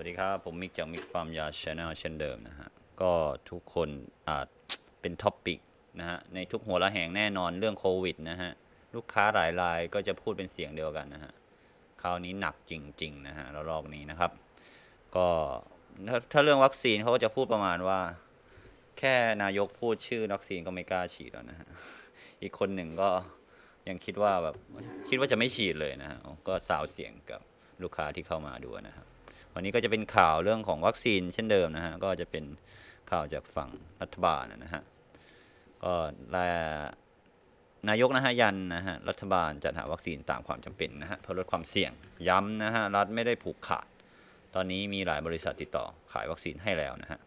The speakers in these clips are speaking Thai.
วัสดีครับ ผมมิกจากมิกฟาร์มยาชาแนลเช่นเดิมนะฮะ ก็ทุกคนอาจเป็นท็อปปิกนะฮะ ในทุกหัวละแหงแน่นอนเรื่องโควิดนะฮะ ลูกค้าหลายรายก็จะพูดเป็นเสียงเดียวกันนะฮะ คราวนี้หนักจริง ๆ นะฮะระลอกนี้นะครับ ก็ถ้าถ้าเรื่องวัคซีนเขาก็จะพูดประมาณว่า แค่นายกพูดชื่อวัคซีนก็ไม่กล้าฉีดแล้วนะฮะ อีกคนหนึ่งก็ยังคิดว่าแบบคิดว่าจะไม่ฉีดเลยนะฮะ ก็สาวเสียงกับลูกค้าที่เข้ามาดูนะครับ วันนี้ก็จะเป็นข่าวเรื่องของวัคซีนเช่นเดิมนะฮะ ก็จะเป็นข่าวจากฝั่งรัฐบาลนะฮะ ก็และนายกนะฮะยันนะฮะรัฐบาลจัดหาวัคซีนตามความจำเป็นนะฮะเพื่อลดความเสี่ยงย้ำนะฮะรัฐไม่ได้ผูกขาด ตอนนี้มีหลายบริษัทติดต่อขายวัคซีนให้แล้วนะฮะ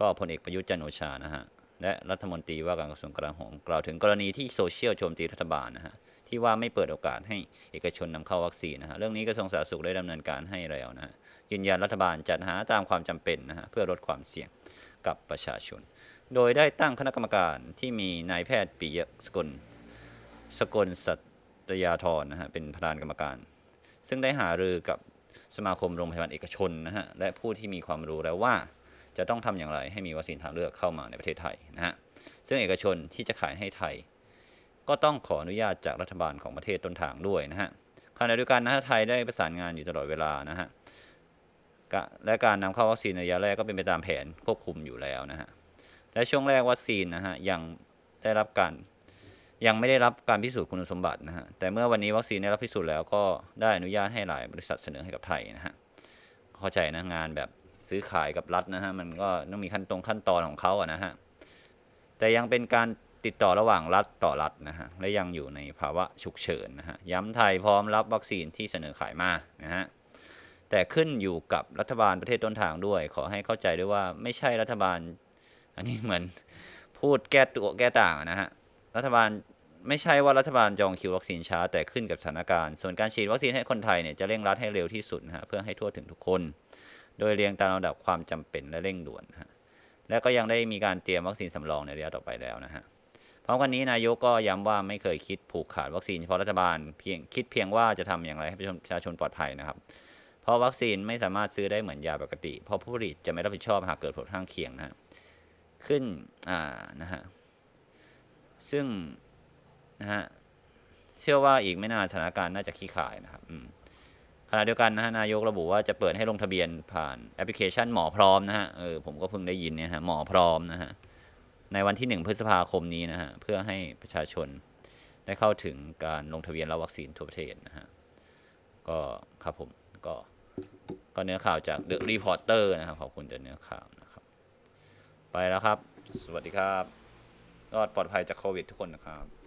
ก็พลเอกประยุทธ์จันโอชานะฮะและรัฐมนตรีว่าการกระทรวงกลาโหมกล่าวถึงกรณีที่โซเชียลโจมตีรัฐบาลนะฮะ ที่ว่าไม่เปิดโอกาสให้เอกชนนำเข้าวัคซีนนะฮะเรื่องนี้กระทรวงสาธารณสุขได้ดำเนินการให้แล้วนะฮะยืนยันรัฐบาลจัดหาตามความจำเป็นนะฮะเพื่อลดความเสี่ยงกับประชาชน โดยได้ตั้งคณะกรรมการที่มีนายแพทย์ปิยะสกลสกลสัตยาธรนะฮะเป็นประธานกรรมการ ซึ่งได้หารือกับสมาคมโรงพยาบาลเอกชนนะฮะและผู้ที่มีความรู้แล้วว่าจะต้องทำอย่างไรให้มีวัคซีนทางเลือกเข้ามาในประเทศไทยนะฮะซึ่งเอกชนที่จะขายให้ไทย ก็ต้องขออนุญาตจากรัฐบาลของประเทศต้นทางด้วยนะฮะขณะเดียวกันนะฮะไทยได้ประสานงานอยู่ตลอดเวลานะฮะและการนำเข้าวัคซีนในระยะแรกก็เป็นไปตามแผนควบคุมอยู่แล้วนะฮะและช่วงแรกวัคซีนนะฮะยังได้รับการยังไม่ได้รับการพิสูจน์คุณสมบัตินะฮะแต่เมื่อวันนี้วัคซีนได้รับพิสูจน์แล้วก็ได้อนุญาตให้หลายบริษัทเสนอให้กับไทยนะฮะเข้าใจนะงานแบบซื้อขายกับรัฐนะฮะมันก็ต้องมีขั้นตรงขั้นตอนของเขาอะนะฮะแต่ยังเป็นการ ติดต่อระหว่างรัฐต่อรัฐนะฮะและยังอยู่ในภาวะฉุกเฉินนะฮะย้ำไทยพร้อมรับวัคซีนที่เสนอขายมานะฮะแต่ขึ้นอยู่กับรัฐบาลประเทศต้นทางด้วย ขอให้เข้าใจด้วยว่าไม่ใช่รัฐบาล อันนี้เหมือนพูดแก้ตัวแก้ต่างนะฮะรัฐบาลไม่ใช่ว่ารัฐบาลจองคิววัคซีนช้า แต่ขึ้นกับสถานการณ์ ส่วนการฉีดวัคซีนให้คนไทยเนี่ยจะเร่งรัดให้เร็วที่สุดนะฮะเพื่อให้ทั่วถึงทุกคน โดยเรียงตามลำดับความจำเป็นและเร่งด่วนนะฮะและก็ยังได้มีการเตรียมวัคซีนสำรองในระยะต่อไปแล้วนะฮะ ร้อมกันนี้นายกก็ย้ำว่าไม่เคยคิดผูกขาดวัคซีนเฉพาะรัฐบาลเพียงคิดเพียงว่าจะทำอย่างไรให้ประชาชนปลอดภัยนะครับ เพราะวัคซีนไม่สามารถซื้อได้เหมือนยาปกติ เพราะผู้ผลิตจะไม่รับผิดชอบหากเกิดผลข้างเคียงนะฮะขึ้นอ่านะฮะซึ่งนะฮะเชื่อว่าอีกไม่นานสถานการณ์น่าจะคลี่คลายนะครับขณะเดียวกันนะฮะนายกระบุว่าจะเปิดให้ลงทะเบียนผ่านแอปพลิเคชันหมอพร้อมนะฮะเออผมก็เพิ่งได้ยินเนี่ยฮะหมอพร้อมนะฮะ ในวันที่หนึ่งพฤษภาคมนี้นะฮะเพื่อให้ประชาชนได้เข้าถึงการลงทะเบียนรับวัคซีนทั่วประเทศนะฮะก็ครับผมก็ก็เนื้อข่าวจากเดอะรีพอร์เตอร์นะครับขอบคุณจากเนื้อข่าวนะครับ ไปแล้วครับ สวัสดีครับรอดปลอดภัยจากโควิดทุกคนนะครับ